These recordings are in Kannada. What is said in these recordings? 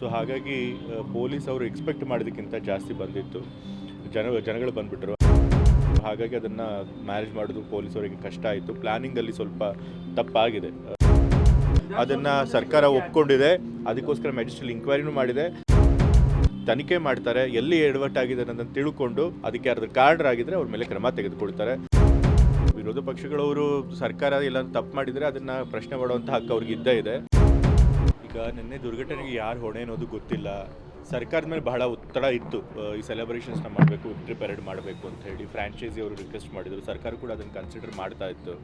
ಸೊ ಹಾಗಾಗಿ ಪೊಲೀಸ್ ಅವರು ಎಕ್ಸ್ಪೆಕ್ಟ್ ಮಾಡೋದಕ್ಕಿಂತ ಜಾಸ್ತಿ ಬಂದಿತ್ತು. ಜನ, ಜನಗಳು ಬಂದುಬಿಟ್ರು. ಹಾಗಾಗಿ ಅದನ್ನು ಮ್ಯಾನೇಜ್ ಮಾಡೋದು ಪೊಲೀಸವರಿಗೆ ಕಷ್ಟ ಆಯಿತು. ಪ್ಲ್ಯಾನಿಂಗಲ್ಲಿ ಸ್ವಲ್ಪ ತಪ್ಪಾಗಿದೆ. ಅದನ್ನು ಸರ್ಕಾರ ಒಪ್ಕೊಂಡಿದೆ. ಅದಕ್ಕೋಸ್ಕರ ಮ್ಯಾಜಿಸ್ಟ್ರೇಟ್ ಇನ್ಕ್ವೈರಿನೂ ಮಾಡಿದೆ. ತನಿಖೆ ಮಾಡ್ತಾರೆ. ಎಲ್ಲಿ ಎಡವಟ್ಟಾಗಿದೆ ಅನ್ನೋದನ್ನು ತಿಳ್ಕೊಂಡು ಅದಕ್ಕೆ ಯಾರಾದ್ರೂ ಕಾರಣರಾಗಿದ್ದರೆ ಅವ್ರ ಮೇಲೆ ಕ್ರಮ ತೆಗೆದುಕೊಳ್ತಾರೆ ವಿರೋಧ ಪಕ್ಷಗಳವರು ಸರ್ಕಾರ ಎಲ್ಲ ತಪ್ಪು ಮಾಡಿದರೆ ಅದನ್ನು ಪ್ರಶ್ನೆ ಮಾಡುವಂಥ ಹಕ್ಕು ಅವ್ರಿಗೆ ಇದ್ದೇ ಇದೆ. ಈಗ ನಿನ್ನೆ ದುರ್ಘಟನೆಗೆ ಯಾರು ಹೊಣೆ ಅನ್ನೋದು ಗೊತ್ತಿಲ್ಲ. ಸರ್ಕಾರದ ಮೇಲೆ ಬಹಳ ಒತ್ತಡ ಇತ್ತು. ಈ ಸೆಲೆಬ್ರೇಷನ್ಸ್ನ ಮಾಡಬೇಕು ವಿಕ್ಟ್ರಿ ಪೆರೇಡ್ ಮಾಡಬೇಕು ಅಂತ ಹೇಳಿ ಫ್ರಾಂಚೈಸಿ ಅವರು ರಿಕ್ವೆಸ್ಟ್ ಮಾಡಿದರು. ಸರ್ಕಾರ ಕೂಡ ಅದನ್ನು ಕನ್ಸಿಡರ್ ಮಾಡ್ತಾ ಇತ್ತು.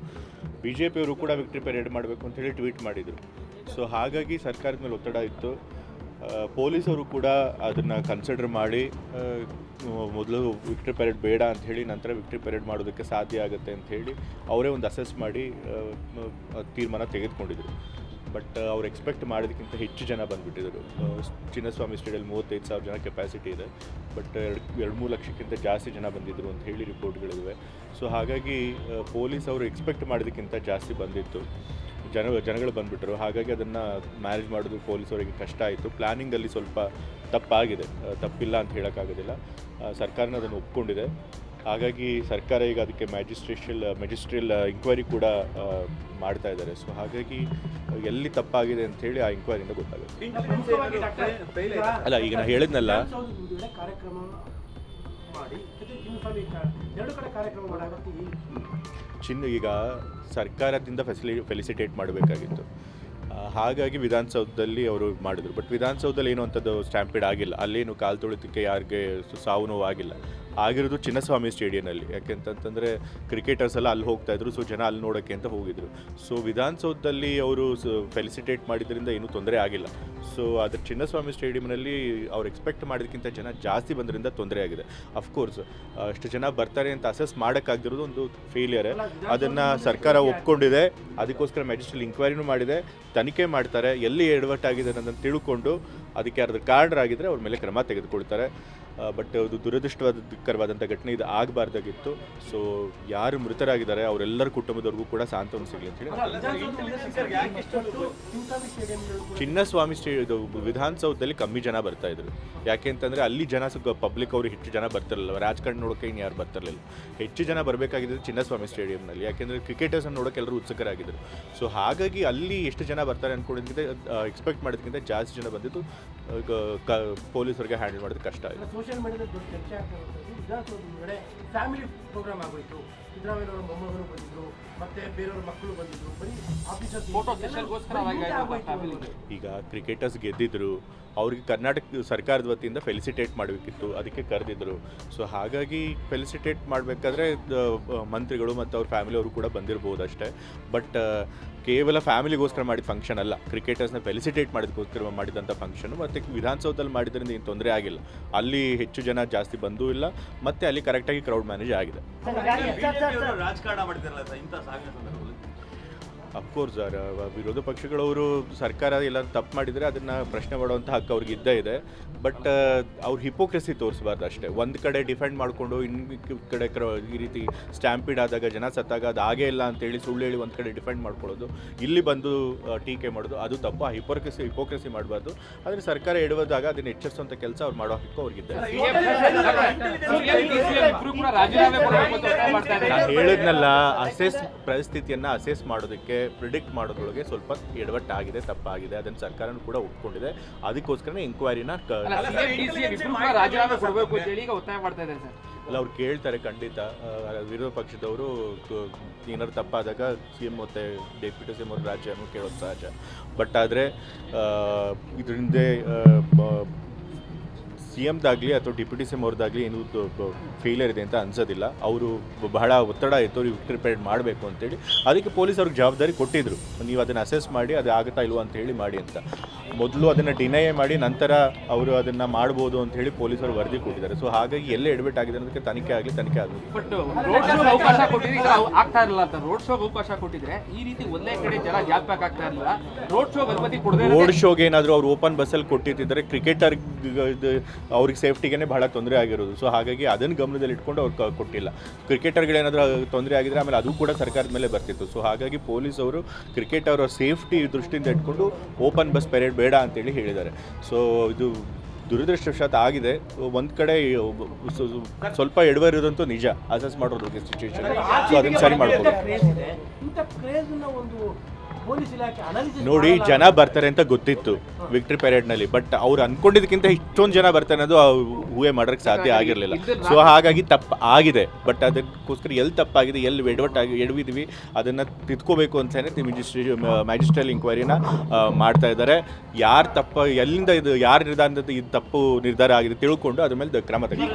ಬಿ ಜೆ ಪಿಯವರು ಕೂಡ ವಿಕ್ಟ್ರಿ ಪೆರೇಡ್ ಮಾಡಬೇಕು ಅಂತ ಹೇಳಿ ಟ್ವೀಟ್ ಮಾಡಿದರು. ಸೊ ಹಾಗಾಗಿ ಸರ್ಕಾರದ ಮೇಲೆ ಒತ್ತಡ ಇತ್ತು. ಪೊಲೀಸವರು ಕೂಡ ಅದನ್ನು ಕನ್ಸಿಡರ್ ಮಾಡಿ ಮೊದಲು ವಿಕ್ಟ್ರಿ ಪೆರೇಡ್ ಬೇಡ ಅಂತ ಹೇಳಿ, ನಂತರ ವಿಕ್ಟ್ರಿ ಪೆರೇಡ್ ಮಾಡೋದಕ್ಕೆ ಸಾಧ್ಯ ಆಗುತ್ತೆ ಅಂತ ಹೇಳಿ ಅವರೇ ಒಂದು ಅಸೆಸ್ ಮಾಡಿ ತೀರ್ಮಾನ ತೆಗೆದುಕೊಂಡಿದ್ರು. ಬಟ್ ಅವ್ರು ಎಕ್ಸ್ಪೆಕ್ಟ್ ಮಾಡೋದಕ್ಕಿಂತ ಹೆಚ್ಚು ಜನ ಬಂದುಬಿಟ್ಟಿದ್ರು. ಚಿನ್ನಸ್ವಾಮಿ ಸ್ಟೇಡಿಯಲ್ಲಿ ಮೂವತ್ತೈದು ಸಾವಿರ ಜನ ಕೆಪಾಸಿಟಿ ಇದೆ, ಬಟ್ ಎರಡು ಎರಡು ಮೂರು ಲಕ್ಷಕ್ಕಿಂತ ಜಾಸ್ತಿ ಜನ ಬಂದಿದ್ದರು ಅಂತ ಹೇಳಿ ರಿಪೋರ್ಟ್ಗಳಿವೆ ಸೊ ಹಾಗಾಗಿ ಪೊಲೀಸ್ ಅವರು ಎಕ್ಸ್ಪೆಕ್ಟ್ ಮಾಡೋದಕ್ಕಿಂತ ಜಾಸ್ತಿ ಬಂದಿತ್ತು. ಜನ, ಜನಗಳು ಬಂದುಬಿಟ್ರು. ಹಾಗಾಗಿ ಅದನ್ನು ಮ್ಯಾನೇಜ್ ಮಾಡೋದು ಪೊಲೀಸ್ ಅವರಿಗೆ ಕಷ್ಟ ಆಯಿತು. ಪ್ಲ್ಯಾನಿಂಗಲ್ಲಿ ಸ್ವಲ್ಪ ತಪ್ಪಾಗಿದೆ. ತಪ್ಪಿಲ್ಲ ಅಂತ ಹೇಳೋಕ್ಕಾಗೋದಿಲ್ಲ. ಸರ್ಕಾರನ ಅದನ್ನು ಒಪ್ಕೊಂಡಿದೆ. ಹಾಗಾಗಿ ಸರ್ಕಾರ ಈಗ ಅದಕ್ಕೆ ಮ್ಯಾಜಿಸ್ಟ್ರೇಷಲ್, ಮೆಜಿಸ್ಟ್ರಿಯಲ್ ಇನ್ಕ್ವೈರಿ ಕೂಡ ಮಾಡ್ತಾ ಇದ್ದಾರೆ. ಸೊ ಹಾಗಾಗಿ ಎಲ್ಲಿ ತಪ್ಪಾಗಿದೆ ಅಂತ ಹೇಳಿ ಆ ಇಂಕ್ವೈರಿಯಿಂದ ಗೊತ್ತಾಗುತ್ತೆ. ಅಲ್ಲ, ಈಗ ನಾನು ಹೇಳಿದ್ನಲ್ಲ. ಚಿನ್ನು, ಈಗ ಸರ್ಕಾರದಿಂದ ಫೆಸಿಲಿ ಫೆಲಿಸಿಟೇಟ್ ಮಾಡಬೇಕಾಗಿತ್ತು. ಹಾಗಾಗಿ ವಿಧಾನಸೌಧದಲ್ಲಿ ಅವರು ಮಾಡಿದರು. ಬಟ್ ವಿಧಾನಸೌಧದಲ್ಲಿ ಏನು ಅಂಥದ್ದು ಸ್ಟ್ಯಾಂಪಿಡ್ ಆಗಿಲ್ಲ. ಅಲ್ಲೇನು ಕಾಲು ತೊಳಿತಕ್ಕೆ ಯಾರಿಗೆ ಸಾವು ನೋವು ಆಗಿಲ್ಲ ಆಗಿರೋದು ಚಿನ್ನಸ್ವಾಮಿ ಸ್ಟೇಡಿಯಂನಲ್ಲಿ. ಯಾಕೆಂತಂತಂದರೆ ಕ್ರಿಕೆಟರ್ಸ್ ಎಲ್ಲ ಅಲ್ಲಿ ಹೋಗ್ತಾ ಇದ್ರು. ಸೊ ಜನ ಅಲ್ಲಿ ನೋಡೋಕ್ಕೆ ಅಂತ ಹೋಗಿದ್ರು. ಸೊ ವಿಧಾನಸೌಧದಲ್ಲಿ ಅವರು ಫೆಲಿಸಿಟೇಟ್ ಮಾಡಿದ್ರಿಂದ ಏನೂ ತೊಂದರೆ ಆಗಿಲ್ಲ. ಸೊ ಆದರೆ ಚಿನ್ನಸ್ವಾಮಿ ಸ್ಟೇಡಿಯಂನಲ್ಲಿ ಅವ್ರು ಎಕ್ಸ್ಪೆಕ್ಟ್ ಮಾಡೋದಕ್ಕಿಂತ ಜನ ಜಾಸ್ತಿ ಬಂದ್ರಿಂದ ತೊಂದರೆ ಆಗಿದೆ. ಅಫ್ಕೋರ್ಸ್ ಅಷ್ಟು ಜನ ಬರ್ತಾರೆ ಅಂತ ಅಸೆಸ್ ಮಾಡೋಕ್ಕಾಗದಿರೋದು ಒಂದು ಫೇಲಿಯರ್ ಅದನ್ನು ಸರ್ಕಾರ ಒಪ್ಕೊಂಡಿದೆ. ಅದಕ್ಕೋಸ್ಕರ ಮ್ಯಾಜಿಸ್ಟ್ರಲ್ ಇಂಕ್ವೈರಿನೂ ಮಾಡಿದೆ. ತನಿಖೆ ಮಾಡ್ತಾರೆ. ಎಲ್ಲಿ ಎಡವಟ್ಟಾಗಿದೆ ಅನ್ನೋದನ್ನು ತಿಳ್ಕೊಂಡು ಅದಕ್ಕೆ ಯಾರಾದ್ರೂ ಕಾರಣರಾಗಿದ್ದರೆ ಅವ್ರ ಮೇಲೆ ಕ್ರಮ ತೆಗೆದುಕೊಳ್ತಾರೆ. ಬಟ್ ಅದು ದುರದೃಷ್ಟವಾದಕರವಾದಂಥ ಘಟನೆ ಇದು ಆಗಬಾರ್ದಾಗಿತ್ತು. ಸೊ ಯಾರು ಮೃತರಾಗಿದ್ದಾರೆ ಅವರೆಲ್ಲರ ಕುಟುಂಬದವ್ರಿಗೂ ಕೂಡ ಸಾಂತ್ವನ ಸಿಗಲಿ ಅಂತ ಹೇಳಿ ಚಿನ್ನಸ್ವಾಮಿ ಸ್ಟೇ ಇದು ವಿಧಾನಸೌಧದಲ್ಲಿ ಕಮ್ಮಿ ಜನ ಬರ್ತಾ ಇದ್ರು. ಯಾಕೆ ಅಂತಂದರೆ ಅಲ್ಲಿ ಜನ ಪಬ್ಲಿಕ್ ಅವರು ಹೆಚ್ಚು ಜನ ಬರ್ತಿರಲಿಲ್ಲ. ರಾಜಕಾರಣ ನೋಡೋಕೆ ಇನ್ನು ಯಾರು ಬರ್ತಿರಲಿಲ್ಲ. ಹೆಚ್ಚು ಜನ ಬರಬೇಕಾಗಿದ್ದು ಚಿನ್ನಸ್ವಾಮಿ ಸ್ಟೇಡಿಯಂನಲ್ಲಿ. ಯಾಕೆಂದರೆ ಕ್ರಿಕೆಟರ್ಸನ್ನು ನೋಡೋಕೆ ಎಲ್ಲರೂ ಉತ್ಸುಕರಾಗಿದ್ದರು. ಸೊ ಹಾಗಾಗಿ ಅಲ್ಲಿ ಎಷ್ಟು ಜನ ಬರ್ತಾರೆ ಅಂದ್ಕೊಂಡಿದ್ದಕ್ಕಿಂತ ಎಕ್ಸ್ಪೆಕ್ಟ್ ಮಾಡೋದಕ್ಕಿಂತ ಜಾಸ್ತಿ ಜನ ಬಂದಿದ್ದು ಪೊಲೀಸರಿಗೆ ಹ್ಯಾಂಡಲ್ ಮಾಡೋದು ಕಷ್ಟ ಆಯಿತು. ಸೋಷಿಯಲ್ ಮೀಡಿಯಾದಲ್ಲಿ ದೊಡ್ಡ ಚರ್ಚೆ ಆಗ್ತಾ ವಿಧಾನಸೌಧ ಫ್ಯಾಮಿಲಿ ಪ್ರೋಗ್ರಾಮ್ ಆಗೋಯ್ತು. ಸಿದ್ದರಾಮಯ್ಯನವರ ಮೊಮ್ಮಗರು ಬಂದಿದ್ರು ಮತ್ತೆ ಬೇರೆಯವ್ರ ಮಕ್ಕಳು ಬಂದಿದ್ರು ಬರೀ ಆಫೀಸರ್. ಈಗ ಕ್ರಿಕೆಟರ್ಸ್ ಗೆದ್ದಿದ್ರು ಅವ್ರಿಗೆ ಕರ್ನಾಟಕ ಸರ್ಕಾರದ ವತಿಯಿಂದ ಫೆಲಿಸಿಟೇಟ್ ಮಾಡಬೇಕಿತ್ತು ಅದಕ್ಕೆ ಕರೆದಿದ್ರು. ಸೊ ಹಾಗಾಗಿ ಫೆಲಿಸಿಟೇಟ್ ಮಾಡಬೇಕಾದ್ರೆ ಮಂತ್ರಿಗಳು ಮತ್ತು ಅವ್ರ ಫ್ಯಾಮಿಲಿ ಅವರು ಕೂಡ ಬಂದಿರ್ಬೋದು ಅಷ್ಟೇ. ಬಟ್ ಕೇವಲ ಫ್ಯಾಮಿಲಿಗೋಸ್ಕರ ಮಾಡಿದ ಫಂಕ್ಷನ್ ಅಲ್ಲ ಕ್ರಿಕೆಟರ್ಸ್ನ ಫೆಲಿಸಿಟೇಟ್ ಮಾಡಿದಕ್ಕೋಸ್ಕರ ಮಾಡಿದಂಥ ಫಂಕ್ಷನು ಮತ್ತು ವಿಧಾನಸೌಧದಲ್ಲಿ ಮಾಡಿದ್ರಿಂದ ಏನು ತೊಂದರೆ ಆಗಿಲ್ಲ. ಅಲ್ಲಿ ಹೆಚ್ಚು ಜನ ಜಾಸ್ತಿ ಬಂದೂ ಇಲ್ಲ ಮತ್ತು ಅಲ್ಲಿ ಕರೆಕ್ಟಾಗಿ ಕ್ರೌಡ್ ಮ್ಯಾನೇಜ್ ಆಗಿದೆ. ರಾಜಕಾರಣ ಮಾಡ್ತಿರಲ್ಲ ಇಂಥ ಸಾವಿನ ಸಂದರ್ಭದಲ್ಲಿ? ಅಫ್ಕೋರ್ಸ್ ಸರ್ ವಿರೋಧ ಪಕ್ಷಗಳವರು ಸರ್ಕಾರ ಎಲ್ಲ ತಪ್ಪು ಮಾಡಿದರೆ ಅದನ್ನು ಪ್ರಶ್ನೆ ಮಾಡುವಂಥ ಹಕ್ಕು ಅವ್ರಿಗೆ ಇದ್ದೇ ಇದೆ. ಬಟ್ ಅವ್ರು ಹಿಪೋಕ್ರೆಸಿ ತೋರಿಸಬಾರ್ದು ಅಷ್ಟೇ. ಒಂದು ಕಡೆ ಡಿಫೆಂಡ್ ಮಾಡಿಕೊಂಡು ಇನ್ನು ಕಡೆ ಕ್ರ ಈ ರೀತಿ ಸ್ಟ್ಯಾಂಪಿಡ್ ಆದಾಗ ಜನ ಸತ್ತಾಗ ಅದು ಆಗೇ ಇಲ್ಲ ಅಂತೇಳಿ ಸುಳ್ಳು ಹೇಳಿ ಒಂದು ಕಡೆ ಡಿಫೆಂಡ್ ಮಾಡ್ಕೊಳ್ಳೋದು. ಇಲ್ಲಿ ಬಂದು ಟೀಕೆ ಮಾಡೋದು ಅದು ತಪ್ಪು. ಆ ಹಿಪೋಕ್ರೆಸಿ ಹಿಪೋಕ್ರೆಸಿ ಮಾಡಬಾರ್ದು. ಆದರೆ ಸರ್ಕಾರ ಎಡವದಾಗ ಅದನ್ನು ಎಚ್ಚರಿಸುವಂಥ ಕೆಲಸ ಅವ್ರು ಮಾಡೋ ಹಕ್ಕು ಅವ್ರಿಗಿದೆ ಹೇಳಿದ್ನಲ್ಲ ಅಸೆಸ್ ಪರಿಸ್ಥಿತಿಯನ್ನು ಅಸೆಸ್ ಮಾಡೋದಕ್ಕೆ ಪ್ರಿಡಿಕ್ಟ್ ಮಾಡೋದ್ರೊಳಗೆ ಸ್ವಲ್ಪ ಎಡವಟ್ಟಾಗಿದೆ ತಪ್ಪಾಗಿದೆ ಅದನ್ನು ಸರ್ಕಾರನೂ ಕೂಡ ಒಪ್ಕೊಂಡಿದೆ. ಅದಕ್ಕೋಸ್ಕರನೇ ಎಂಕ್ವೈರಿನ ರಾಜೀನಾಮೆ ಕೊಡಬೇಕು ಅಂತ ಹೇಳಿ ಈಗ ಒತ್ತಾಯ ಮಾಡ್ತಾ ಇದ್ದಾರೆ ಸರ್ ಅಲ್ಲ ಅವ್ರು ಕೇಳ್ತಾರೆ ಖಂಡಿತ. ವಿರೋಧ ಪಕ್ಷದವರು ಏನಾದ್ರು ತಪ್ಪಾದಾಗ ಸಿ ಎಂ ಮತ್ತು ಡೆಪ್ಯೂಟಿ ಸಿ ಎಂ ಅವ್ರ ರಾಜ್ಯನೂ ಕೇಳೋದು ಸಹಜ. ಬಟ್ ಆದರೆ ಇದರಿಂದ ಸಿ ಎಮ್ದಾಗಲಿ ಅಥವಾ ಡಿಪ್ಯೂಟಿ ಸಿ ಎಂ ಅವ್ರದ್ದಾಗಲಿ ಏನು ಫೇಲಿಯರ್ ಇದೆ ಅಂತ ಅನ್ಸೋದಿಲ್ಲ. ಅವರು ಬಹಳ ಒತ್ತಡ ಇತ್ತು ಅವ್ರಿಗೆ ಪ್ರಿಪೇರ್ ಮಾಡಬೇಕು ಅಂತೇಳಿ. ಅದಕ್ಕೆ ಪೊಲೀಸ್ ಅವ್ರಿಗೆ ಜವಾಬ್ದಾರಿ ಕೊಟ್ಟಿದ್ರು. ನೀವು ಅದನ್ನು ಅಸೆಸ್ ಮಾಡಿ ಅದು ಆಗುತ್ತಾ ಇಲ್ವೋ ಅಂತ ಹೇಳಿ ಮಾಡಿ ಅಂತ. ಮೊದಲು ಅದನ್ನು ಡಿನೈ ಮಾಡಿ ನಂತರ ಅವರು ಅದನ್ನು ಮಾಡ್ಬೋದು ಅಂತ ಹೇಳಿ ಪೊಲೀಸರು ವರದಿ ಕೊಟ್ಟಿದ್ದಾರೆ. ಸೊ ಹಾಗಾಗಿ ಎಲ್ಲೇ ಎಡ್ಮಿಟ್ ಆಗಿದೆ ಅನ್ನೋದಕ್ಕೆ ತನಿಖೆ ಆಗಲಿ ತನಿಖೆ ಆಗಲಿ. ಬಟ್ ರೋಡ್ ಶೋ ಅವಕಾಶ ಕೊಟ್ಟಿದ್ರೆ ಆಗ್ತಾ ಇರಲ್ಲ ಅಂತ. ರೋಡ್ ಶೋಗೆ ಅವಕಾಶ ಕೊಟ್ಟಿದ್ರೆ ಈ ರೀತಿ ಒಂದೇ ಕಡೆ ಜನ ಆಗ್ತಾ ಇರಲಿಲ್ಲ. ರೋಡ್ ಶೋಗೆ ಅನುಮತಿ ಕೊಡದೇ ರೋಡ್ ಶೋಗೆ ಏನಾದರೂ ಅವ್ರು ಓಪನ್ ಬಸ್ಸಲ್ಲಿ ಕೊಟ್ಟಿದ್ದರೆ ಕ್ರಿಕೆಟರ್ ಅವ್ರಿಗೆ ಸೇಫ್ಟಿಗೆ ಭಾಳ ತೊಂದರೆ ಆಗಿರೋದು. ಸೊ ಹಾಗಾಗಿ ಅದನ್ನು ಗಮನದಲ್ಲಿ ಇಟ್ಕೊಂಡು ಅವ್ರು ಕೊಟ್ಟಿಲ್ಲ. ಕ್ರಿಕೆಟರ್ಗಳೇನಾದರೂ ತೊಂದರೆ ಆಗಿದ್ರೆ ಆಮೇಲೆ ಅದು ಕೂಡ ಸರ್ಕಾರದ ಮೇಲೆ ಬರ್ತಿತ್ತು. ಸೊ ಹಾಗಾಗಿ ಪೊಲೀಸ್ ಅವರು ಕ್ರಿಕೆಟ್ ಅವರ ಸೇಫ್ಟಿ ದೃಷ್ಟಿಯಿಂದ ಇಟ್ಕೊಂಡು ಓಪನ್ ಬಸ್ ಪೆರೇಡ್ ಬೇಡ ಅಂತೇಳಿ ಹೇಳಿದ್ದಾರೆ. ಸೊ ಇದು ದುರದೃಷ್ಟವಶಾತ್ ಆಗಿದೆ. ಒಂದು ಕಡೆ ಸ್ವಲ್ಪ ಎಡವರಿರೋದಂತೂ ನಿಜ. ಅಸೆಸ್ ಮಾಡೋದು ಸಿಚುವೇಶನ್ ಸೊ ಅದನ್ನು ಸರಿ ಮಾಡ್ಬೋದು. ನೋಡಿ ಜನ ಬರ್ತಾರೆ ಅಂತ ಗೊತ್ತಿತ್ತು ವಿಕ್ಟ್ರಿ ಪೆರೇಡ್ನಲ್ಲಿ ಬಟ್ ಅವ್ರು ಅನ್ಕೊಂಡಿದ್ದಕ್ಕಿಂತ ಇಷ್ಟೊಂದು ಜನ ಬರ್ತಾರೆ ಅನ್ನೋದು ಊಹೆ ಮಾಡೋಕ್ಕೆ ಸಾಧ್ಯ ಆಗಿರಲಿಲ್ಲ. ಸೊ ಹಾಗಾಗಿ ತಪ್ಪು ಆಗಿದೆ ಬಟ್ ಅದಕ್ಕೋಸ್ಕರ ಎಲ್ಲಿ ತಪ್ಪಾಗಿದೆ ಎಲ್ಲಿ ಎಡವಟ್ಟಾಗಿ ಎಡವಿದ್ವಿ ಅದನ್ನು ತಿದ್ಕೋಬೇಕು ಅಂತಲೇ ಮಿಜಿಸ್ಟ್ರೇ ಮ್ಯಾಜಿಸ್ಟ್ರಲ್ ಇಂಕ್ವೈರಿನ ಮಾಡ್ತಾ ಇದ್ದಾರೆ. ಯಾರು ತಪ್ಪ ಎಲ್ಲಿಂದ ಇದು ಯಾರು ನಿರ್ಧಾರದಿಂದ ಇದು ತಪ್ಪು ನಿರ್ಧಾರ ಆಗಿದೆ ತಿಳ್ಕೊಂಡು ಅದ್ರ ಮೇಲೆ ಕ್ರಮ ತೆಗೆದು